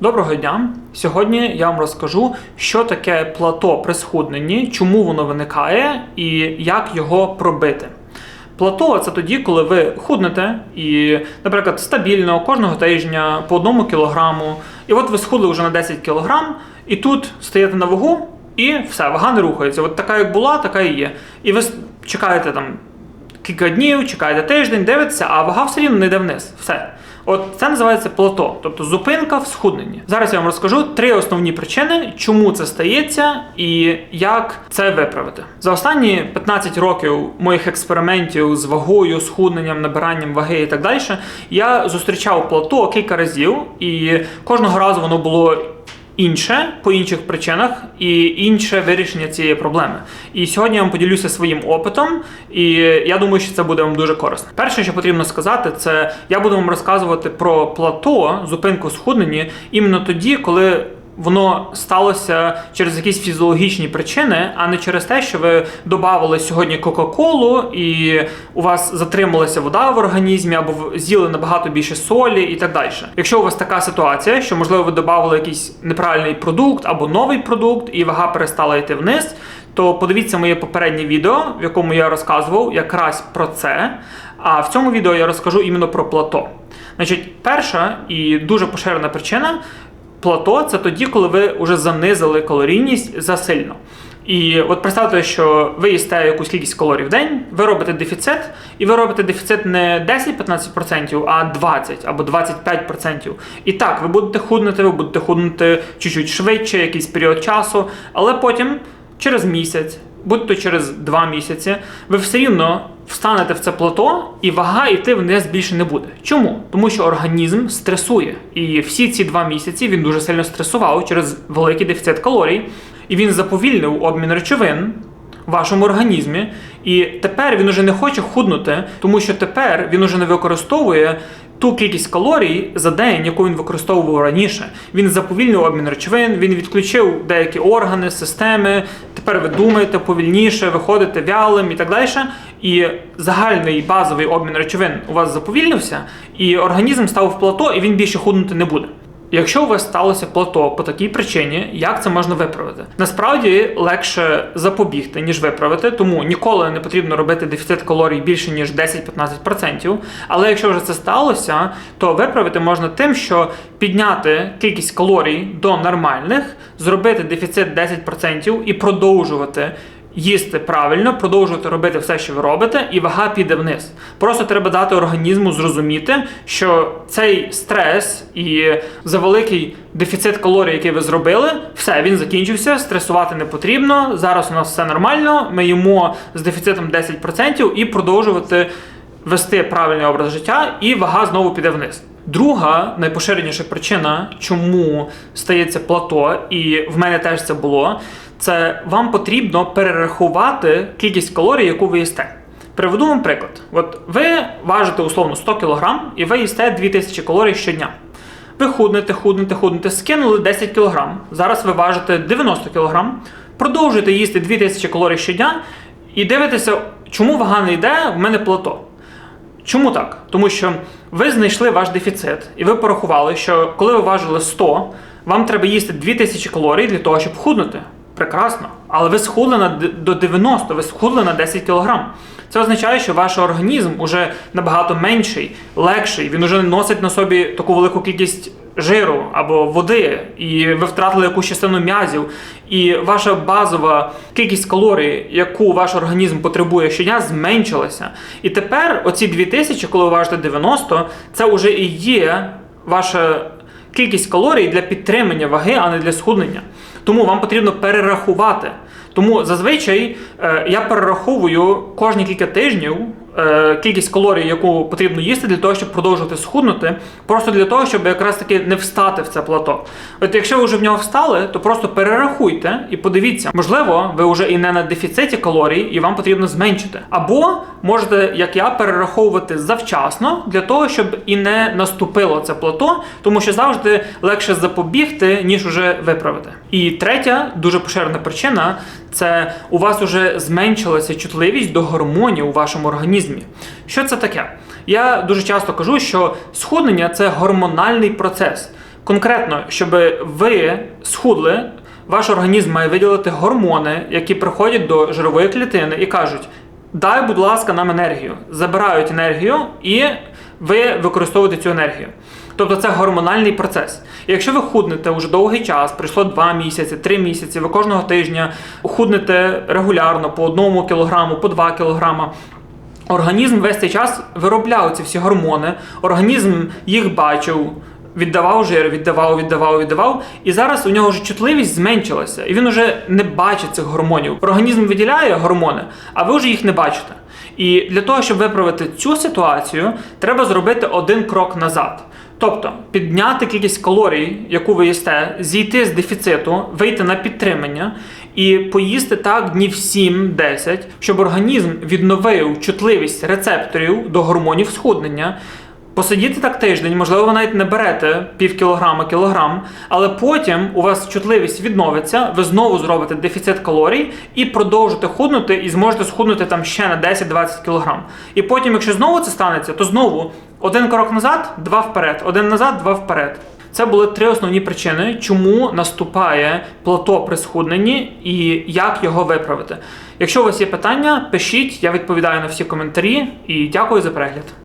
Доброго дня! Сьогодні я вам розкажу, що таке плато при схудненні, чому воно виникає і як його пробити. Плато це тоді, коли ви худнете і, наприклад, стабільно кожного тижня по одному кілограму, і от ви схудли вже на 10 кілограм, і тут стаєте на вагу, і все, вага не рухається. От така, як була, така і є. І ви чекаєте там кілька днів, чекаєте тиждень, дивитеся, а вага все рівно не йде вниз. Все. От це називається плато, тобто зупинка в схудненні. Зараз я вам розкажу три основні причини, чому це стається і як це виправити. За останні 15 років моїх експериментів з вагою, схудненням, набиранням ваги і так далі, я зустрічав плато кілька разів, і кожного разу воно було інше по інших причинах і інше вирішення цієї проблеми. І сьогодні я вам поділюся своїм опитом, і я думаю, що це буде вам дуже корисно. Перше, що потрібно сказати, це я буду вам розказувати про плато, зупинку в іменно тоді, коли. Воно сталося через якісь фізіологічні причини, а не через те, що ви додавали сьогодні Кока-Колу і у вас затрималася вода в організмі, або з'їли набагато більше солі і так далі. Якщо у вас така ситуація, що можливо ви додавали якийсь неправильний продукт або новий продукт, і вага перестала йти вниз, то подивіться моє попереднє відео, в якому я розказував якраз про це. А в цьому відео я розкажу іменно про плато. Значить, перша і дуже поширена причина плато це тоді, коли ви вже занизили калорійність засильно. І от представте, що ви їсте якусь кількість калорій в день, ви робите дефіцит, і ви робите дефіцит не 10-15%, а 20 або 25%. І так, ви будете худнути, ви будете худнути чуть-чуть швидше, якийсь період часу, але потім через місяць, будь-то через два місяці, ви все рівно встанете в це плато, і вага йти вниз більше не буде. Чому? Тому що організм стресує. І всі ці два місяці він дуже сильно стресував через великий дефіцит калорій, і він заповільнив обмін речовин в вашому організмі. І тепер він уже не хоче худнути, тому що тепер він уже не використовує ту кількість калорій за день, яку він використовував раніше. Він заповільнив обмін речовин, він відключив деякі органи, системи. Тепер ви думаєте повільніше, виходите вялим і так далі. І загальний базовий обмін речовин у вас заповільнився, і організм став в плато, і він більше худнути не буде. Якщо у вас сталося плато по такій причині, як це можна виправити? Насправді легше запобігти, ніж виправити, тому ніколи не потрібно робити дефіцит калорій більше ніж 10-15%. Але якщо вже це сталося, то виправити можна тим, що підняти кількість калорій до нормальних, зробити дефіцит 10% і продовжувати. Їсти правильно, продовжувати робити все, що ви робите, і вага піде вниз. Просто треба дати організму зрозуміти, що цей стрес і завеликий дефіцит калорій, який ви зробили, все, він закінчився, стресувати не потрібно. Зараз у нас все нормально. Ми їмо з дефіцитом 10% і продовжувати вести правильний образ життя, і вага знову піде вниз. Друга найпоширеніша причина, чому стається плато, і в мене теж це було, це вам потрібно перерахувати кількість калорій, яку ви їсте. Приведу вам приклад. От ви важите условно 100 кг і ви їсте 2000 калорій щодня. Ви худнете, худнете, худнете, скинули 10 кг. Зараз ви важите 90 кг, продовжуєте їсти 2000 калорій щодня і дивитеся, чому вага не йде, в мене плато. Чому так? Тому що ви знайшли ваш дефіцит, і ви порахували, що коли ви важили 100, вам треба їсти 2000 калорій для того, щоб худнути. Прекрасно. Але ви схудли на до 90, ви схудли на 10 кг. Це означає, що ваш організм уже набагато менший, легший. Він уже не носить на собі таку велику кількість жиру або води, і ви втратили якусь частину м'язів. І ваша базова кількість калорій, яку ваш організм потребує щодня, зменшилася. І тепер оці 2000, коли ви важите 90, це вже і є ваша кількість калорій для підтримання ваги, а не для схуднення. Тому вам потрібно перерахувати. Тому зазвичай е, я перераховую кожні кілька тижнів кількість калорій, яку потрібно їсти для того, щоб продовжувати схуднути, просто для того, щоб якраз таки не встати в це плато. От якщо ви вже в нього встали, то просто перерахуйте і подивіться, можливо, ви вже і не на дефіциті калорій, і вам потрібно зменшити. Або можете, як я, перераховувати завчасно для того, щоб і не наступило це плато, тому що завжди легше запобігти, ніж уже виправити. І третя дуже поширена причина це у вас вже зменшилася чутливість до гормонів у вашому організмі. Що це таке? Я дуже часто кажу, що схуднення це гормональний процес. конкретно, щоб ви схудли, ваш організм має виділити гормони, які приходять до жирової клітини і кажуть: дай, будь ласка, нам енергію. Забирають енергію, і ви використовуєте цю енергію. Тобто це гормональний процес. І якщо ви худнете уже довгий час, пройшло 2 місяці, 3 місяці, ви кожного тижня худнете регулярно по 1 кілограму, по 2 кілограма, Організм весь цей час виробляв ці всі гормони, організм їх бачив, віддавав жир, віддавав, віддавав, віддавав. І зараз у нього вже чутливість зменшилася, і він вже не бачить цих гормонів. Організм виділяє гормони, а ви вже їх не бачите. І для того, щоб виправити цю ситуацію, треба зробити один крок назад. Тобто підняти кількість калорій, яку ви їсте, зійти з дефіциту, вийти на підтримання і поїсти так днів 7-10, щоб організм відновив чутливість рецепторів до гормонів схуднення. Посидіти так тиждень, можливо, ви навіть не берете пів кілограма, кілограм, але потім у вас чутливість відновиться, ви знову зробите дефіцит калорій і продовжите худнути, і зможете схуднути там ще на 10-20 кілограм. І потім, якщо знову це станеться, то знову один крок назад, два вперед, один назад, два вперед. Це були три основні причини, чому наступає плато при схудненні і як його виправити. Якщо у вас є питання, пишіть, я відповідаю на всі коментарі і дякую за перегляд.